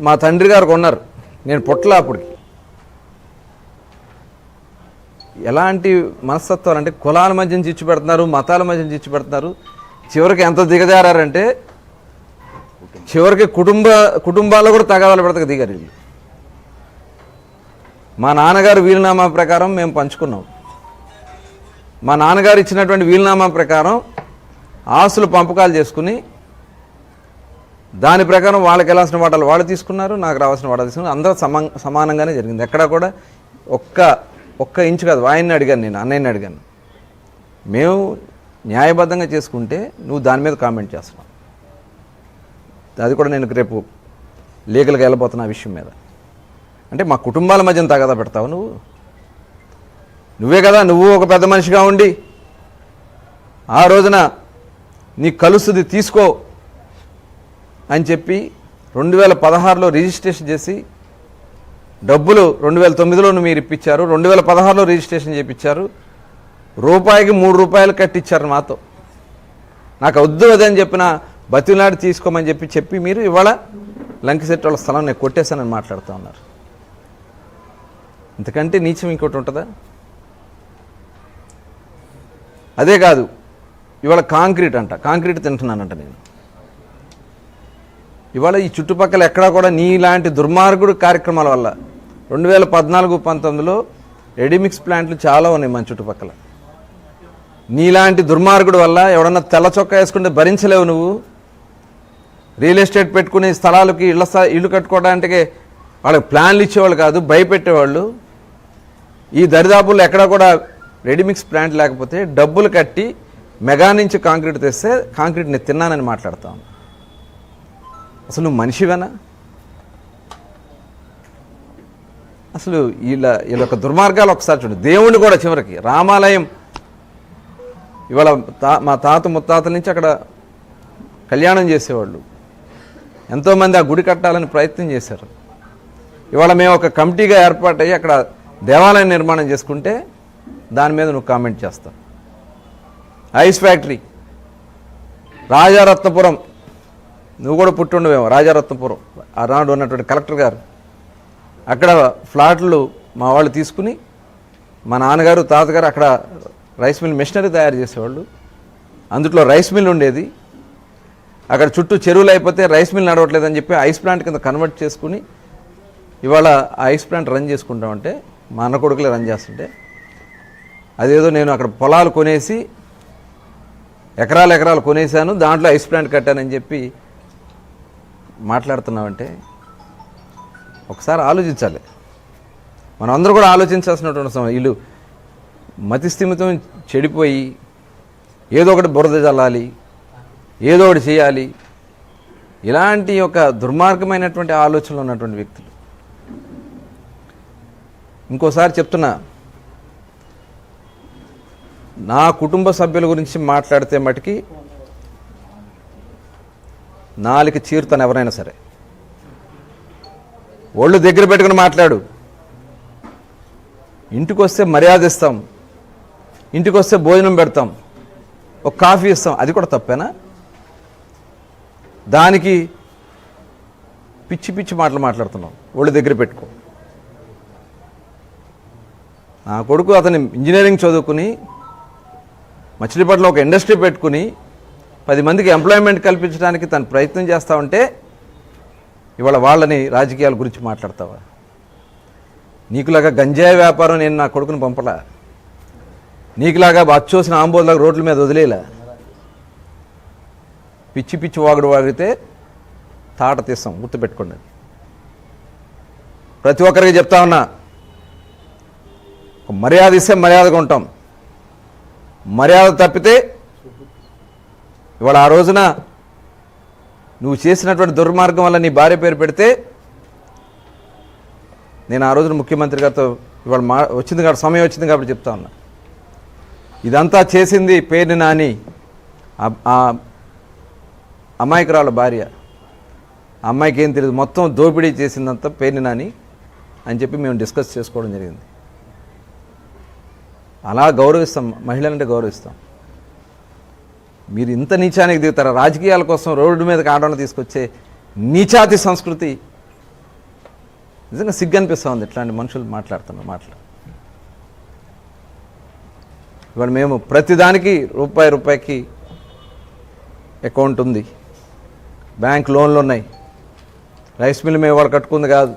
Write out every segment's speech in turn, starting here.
మా తండ్రి గారు కొన్నారు. నేను పుట్టలా అప్పటికి. ఎలాంటి మనస్తత్వాలు అంటే కులాల మధ్య చిచ్చు పెడుతున్నారు మతాల మధ్య చిచ్చు పెడుతున్నారు. చివరికి ఎంత దిగజారంటే చివరికి కుటుంబ కుటుంబాల్లో కూడా తగాదాలు పెడతాక దిగారు వీళ్ళు. మా నాన్నగారు వీలునామా ప్రకారం మేము పంచుకున్నాం. మా నాన్నగారు ఇచ్చినటువంటి వీలునామా ప్రకారం ఆస్తులు పంపకాలు చేసుకుని దాని ప్రకారం వాళ్ళకి వెళ్ళాల్సిన వాటాలు వాళ్ళు తీసుకున్నారు నాకు రావాల్సిన వాటాలు తీసుకున్నారు. అందరూ సమా సమానంగానే జరిగింది. ఎక్కడ కూడా ఒక్క ఒక్క ఇంచు కాదు ఆయన్ని అడిగాను నేను అన్నయ్యని అడిగాను. మేము న్యాయబద్ధంగా చేసుకుంటే నువ్వు దాని మీద కామెంట్ చేస్తున్నావు. అది కూడా నేను రేపు లీగల్గా వెళ్ళబోతున్నా ఆ విషయం మీద. అంటే మా కుటుంబాల మధ్యన తగదా పెడతావు నువ్వు? నువ్వే కదా నువ్వు ఒక పెద్ద మనిషిగా ఉండి ఆ రోజున నీ కలుస్తుంది తీసుకో. అని చెప్పి రెండు వేల పదహారులో రిజిస్ట్రేషన్ చేసి డబ్బులు రెండు వేల తొమ్మిదిలో మీరు ఇప్పించారు రెండు వేల పదహారులో రిజిస్ట్రేషన్ చేయించారు. రూపాయికి మూడు రూపాయలు కట్టించారు మాతో. నాకు వద్దు అదని చెప్పిన బతినాడు తీసుకోమని చెప్పి చెప్పి మీరు ఇవాళ లంకిశెట్టి వాళ్ళ స్థలం నేను కొట్టేశానని మాట్లాడుతూ ఉన్నారు. ఇంతకంటే నీచం ఇంకోటి ఉంటుందా? అదే కాదు ఇవాళ కాంక్రీట్ అంట కాంక్రీట్ తింటున్నానంట నేను. ఇవాళ ఈ చుట్టుపక్కల ఎక్కడా కూడా నీలాంటి దుర్మార్గుడు కార్యక్రమాల వల్ల రెండు వేల పద్నాలుగు పంతొమ్మిదిలో రెడీమిక్స్ ప్లాంట్లు చాలా ఉన్నాయి మన చుట్టుపక్కల. నీలాంటి దుర్మార్గుడు వల్ల ఎవడన్నా తెల్ల చొక్కా వేసుకుంటే భరించలేవు నువ్వు. రియల్ ఎస్టేట్ పెట్టుకునే స్థలాలకి ఇళ్ళ స్థ- ఇల్లు కట్టుకోవడానికి వాళ్ళకి ప్లాన్లు ఇచ్చేవాళ్ళు కాదు భయపెట్టేవాళ్ళు. ఈ దరిదాపుల్లో ఎక్కడా కూడా రెడీమిక్స్ ప్లాంట్ లేకపోతే డబ్బులు కట్టి మెగా నుంచి కాంక్రీట్ తెస్తే కాంక్రీట్ నేను తిన్నానని మాట్లాడతాను అసలు నువ్వు మనిషివేనా? అసలు వీళ్ళ వీళ్ళ యొక్క దుర్మార్గాలు ఒకసారి చూడు. దేవుణ్ణి కూడా చివరికి. రామాలయం. ఇవాళ తా మా తాత ముత్తాతల నుంచి అక్కడ కళ్యాణం చేసేవాళ్ళు. ఎంతోమంది ఆ గుడి కట్టాలని ప్రయత్నం చేశారు. ఇవాళ మేము ఒక కమిటీగా ఏర్పాటయ్యి అక్కడ దేవాలయం నిర్మాణం చేసుకుంటే దాని మీద నువ్వు కామెంట్ చేస్తావు. Ice factory. రాజారత్నపురం. నువ్వు కూడా పుట్టుండవేమో రాజారత్నపురం ఆనాడు ఉన్నటువంటి కలెక్టర్ గారు. అక్కడ ఫ్లాట్లు మా వాళ్ళు తీసుకుని మా నాన్నగారు తాతగారు అక్కడ రైస్ మిల్ మిషనరీ తయారు చేసేవాళ్ళు. అందుట్లో రైస్ మిల్ ఉండేది. అక్కడ చుట్టూ చెరువులు అయిపోతే రైస్ మిల్ నడవట్లేదని చెప్పి ఐస్ ప్లాంట్ కింద కన్వర్ట్ చేసుకుని ఇవాళ ఐస్ ప్లాంట్ రన్ చేసుకుంటామంటే మా అన్న కొడుకులే రన్ చేస్తుంటే అదేదో నేను అక్కడ పొలాలు కొనేసి ఎకరాలు ఎకరాలు కొనేసాను దాంట్లో ఐస్ ప్లాంట్ కట్టానని చెప్పి మాట్లాడుతున్నామంటే ఒకసారి ఆలోచించాలి. మనం అందరూ కూడా ఆలోచించాల్సినటువంటి సమయం. వీళ్ళు మతిస్థిమితం చెడిపోయి ఏదో ఒకటి బురద చల్లాలి ఏదో ఒకటి చేయాలి. ఇలాంటి ఒక దుర్మార్గమైనటువంటి ఆలోచనలు ఉన్నటువంటి వ్యక్తులు. ఇంకోసారి చెప్తున్నా నా కుటుంబ సభ్యుల గురించి మాట్లాడితే మటుకి నాలుగు చీరుతాను ఎవరైనా సరే. ఒళ్ళు దగ్గర పెట్టుకుని మాట్లాడు. ఇంటికి వస్తే మర్యాద ఇస్తాం. ఇంటికి వస్తే భోజనం పెడతాం. ఒక కాఫీ ఇస్తాం. అది కూడా తప్పేనా? దానికి పిచ్చి పిచ్చి మాటలు మాట్లాడుతున్నాం. ఒళ్ళు దగ్గర పెట్టుకో. నా కొడుకు అతని ఇంజనీరింగ్ చదువుకుని మచిలీపట్ల ఒక ఇండస్ట్రీ పెట్టుకుని పది మందికి ఎంప్లాయ్మెంట్ కల్పించడానికి తను ప్రయత్నం చేస్తా ఉంటే ఇవాళ వాళ్ళని రాజకీయాల గురించి మాట్లాడతావా? నీకులాగా గంజాయి వ్యాపారం నేను నా కొడుకుని పంపలా? నీకులాగా అచ్చోసిన ఆంబోలాగా రోడ్ల మీద వదిలేలా? పిచ్చి పిచ్చి వాగుడు వాగితే తాట తీస్తాం గుర్తుపెట్టుకోండి ప్రతి ఒక్కరికి చెప్తా ఉన్నా మర్యాద ఇస్తే మర్యాదగా ఉంటాం. మర్యాద తప్పితే ఇవాళ ఆ రోజున నువ్వు చేసినటువంటి దుర్మార్గం వల్ల నీ భార్య పేరు పెడితే నేను ఆ రోజున ముఖ్యమంత్రి గారితో ఇవాళ మా వచ్చింది కాబట్టి సమయం వచ్చింది కాబట్టి చెప్తా ఉన్నా. ఇదంతా చేసింది పేరుని నాని ఆ- అమాయకురాల భార్య. అమ్మాయికి ఏం తెలియదు మొత్తం దోపిడీ చేసిందంతా పేరుని నాని అని చెప్పి మేము డిస్కస్ చేసుకోవడం జరిగింది. అలా గౌరవిస్తాం మహిళలంటే గౌరవిస్తాం. మీరు ఇంత నీచానికి దిగుతారా? రాజకీయాల కోసం రోడ్డు మీదకి ఆడవాళ్ళు తీసుకొచ్చే నీచాతి సంస్కృతి. నిజంగా సిగ్గు ఉంది ఇట్లాంటి మనుషులు మాట్లాడుతున్నారు మాటలు. ఇవాళ మేము ప్రతిదానికి రూపాయి రూపాయికి అకౌంట్ ఉంది. బ్యాంక్ లోన్లు ఉన్నాయి. రైస్ మిల్ మేము వాళ్ళు కట్టుకుంది కాదు.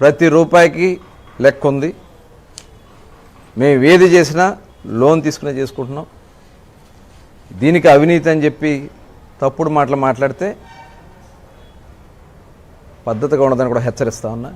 ప్రతి రూపాయికి లెక్క ఉంది. మేము ఏది చేసినా లోన్ తీసుకునే చేసుకుంటున్నాం. దీనికి అవినీతి అని చెప్పి తప్పుడు మాటలు మాట్లాడితే పద్ధతిగా ఉండదని కూడా హెచ్చరిస్తా ఉన్నా.